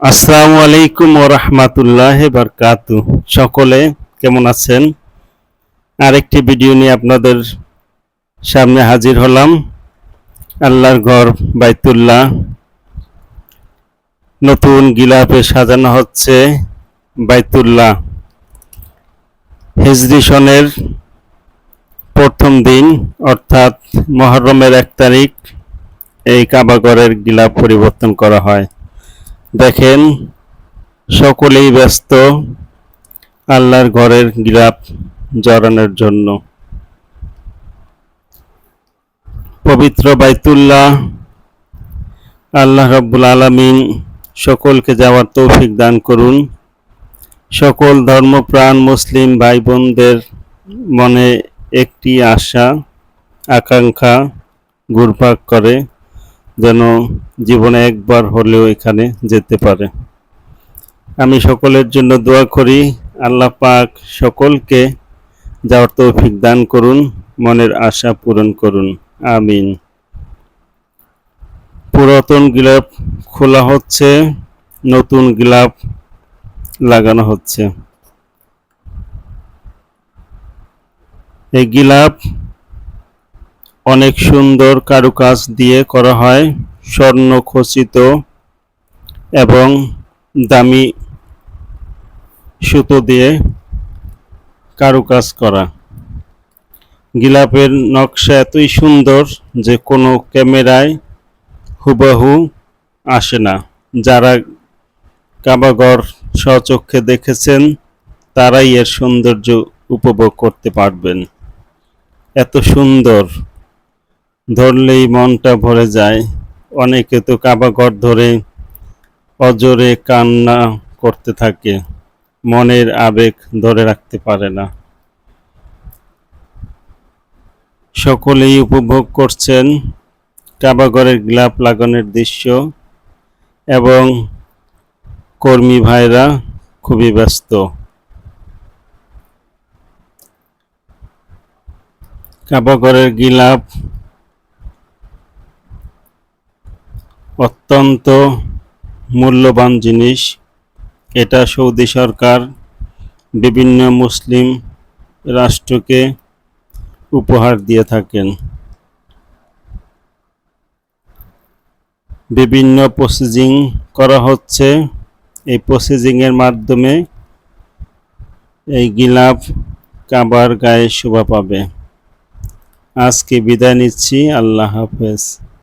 আসসালামু আলাইকুম ও রহমাতুল্লাহ বারকাতু সকলে কেমন আছেন? আরেকটি ভিডিও নিয়ে আপনাদের সামনে হাজির হলাম। আল্লাহর ঘর বাইতুল্লাহ। নতুন গিলাপে সাজানো হচ্ছে বাইতুল্লাহ। হিজরি প্রথম দিন, অর্থাৎ মহরমের এক তারিখ, এই কাবাগরের গিলাপ পরিবর্তন করা হয়। দেখেন, সকলেই ব্যস্ত আল্লাহর ঘরের গিলাপ জড়ানোর জন্য। পবিত্র বাইতুল্লাহ, আল্লাহ রাব্বুল আলামিন সকলকে যাওয়ার তৌফিক দান করুন। সকল ধর্মপ্রাণ মুসলিম ভাই বোনদের মনে একটি আশা, আকাঙ্ক্ষা, ঘুরপাক করে। যেন জীবনে একবার হলেও এখানে যেতে পারে। আমি সকলের জন্য দোয়া করি, আল্লাহ পাক সকলকে যাওয়ার তৌফিক দান করুন, মনের আশা পূরণ করুন। আমিন। পুরাতন গিলাপ খোলা হচ্ছে, নতুন গিলাপ লাগানো হচ্ছে। এই গিলাপ অনেক সুন্দর কারুকাজ দিয়ে করা হয় স্বর্ণ খচিত এবং দামি সুতো দিয়ে কারুকাজ করা। গিলাপের নকশা এতই সুন্দর যে কোনো ক্যামেরায় হুবহু আসে না। যারা কাবাগর স্বচক্ষে দেখেছেন, তারাই এর সৌন্দর্য উপভোগ করতে পারবেন। এত সুন্দর ধরলেই মনটা ভরে যায়। অনেকে তো কাবাঘর ধরে অজরে কান্না করতে থাকে। মনের আবেগ ধরে রাখতে পারে না। সকলেই উপভোগ করছেন কাবাঘরের গ্লাপ লাগানোর দৃশ্য এবং কর্মী ভাইরা খুবই ব্যস্ত। কাবাঘরের গিলাপ অত্যন্ত মূল্যবান জিনিস। এটা সৌদি সরকার বিভিন্ন মুসলিম রাষ্ট্রকে উপহার দিয়ে থাকেন। বিভিন্ন প্রসেসিং করা হচ্ছে। এই প্রসেসিংয়ের মাধ্যমে এই গিলাপ কাবার গায়ে শোভা পাবে। আজকে বিদায় নিচ্ছি। আল্লাহ হাফেজ।